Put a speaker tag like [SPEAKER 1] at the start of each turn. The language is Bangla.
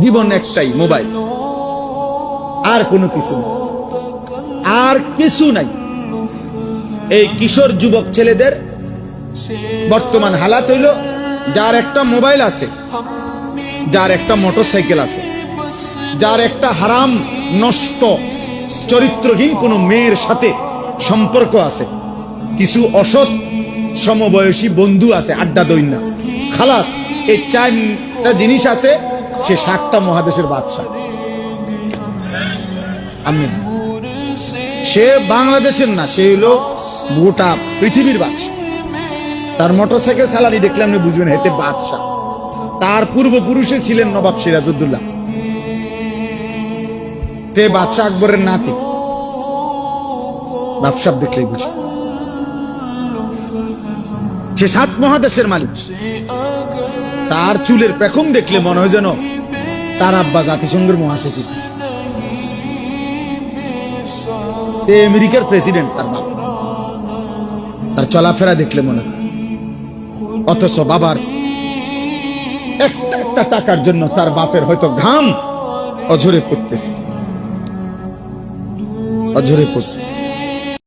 [SPEAKER 1] জীবন একটাই, মোবাইল। আর কোনো কিছু নেই। আর কিছু নাই। এই কিশোর যুবক ছেলেদের বর্তমান হালাত হইল, যার একটা মোবাইল আছে, যার একটা মোটরসাইকেল আছে, যার একটা হারাম, নষ্ট, চরিত্রহীন কোনো মেয়ের সাথে সম্পর্ক আছে। কিছু অসৎ, সমবয়সী বন্ধু আছে, আড্ডা দৈন্যা খালাস, এই চারটা জিনিস আছে সে ষাটটা মহাদেশের বাদশাহ। আমি সে বাংলাদেশের না, সে হলো গোটা পৃথিবীর বাদশাহ। তার মোটরসাইকেল স্যালারি দেখলে আপনি বুঝবেন হেতে বাদশাহ। তার পূর্বপুরুষে ছিলেন নবাব সিরাজউদ্দৌলা। তে বাদশাহ আকবরের নাতি। ব্যবসাপ দেখলেই বুঝি সে সাত মহাদেশের মালিক। তার চুলের পেখম দেখলে মনে হয় যেন তার আব্বা জাতিসংঘের মহাসচিব। আমেরিকার প্রেসিডেন্ট তার বাবা তার চলাফেরা দেখলে মনে হয়। অথচ বাবার একটা একটা টাকার জন্য তার বাপের হয়তো ঘাম অঝরে পড়তেছে। অঝরে পড়তেছে।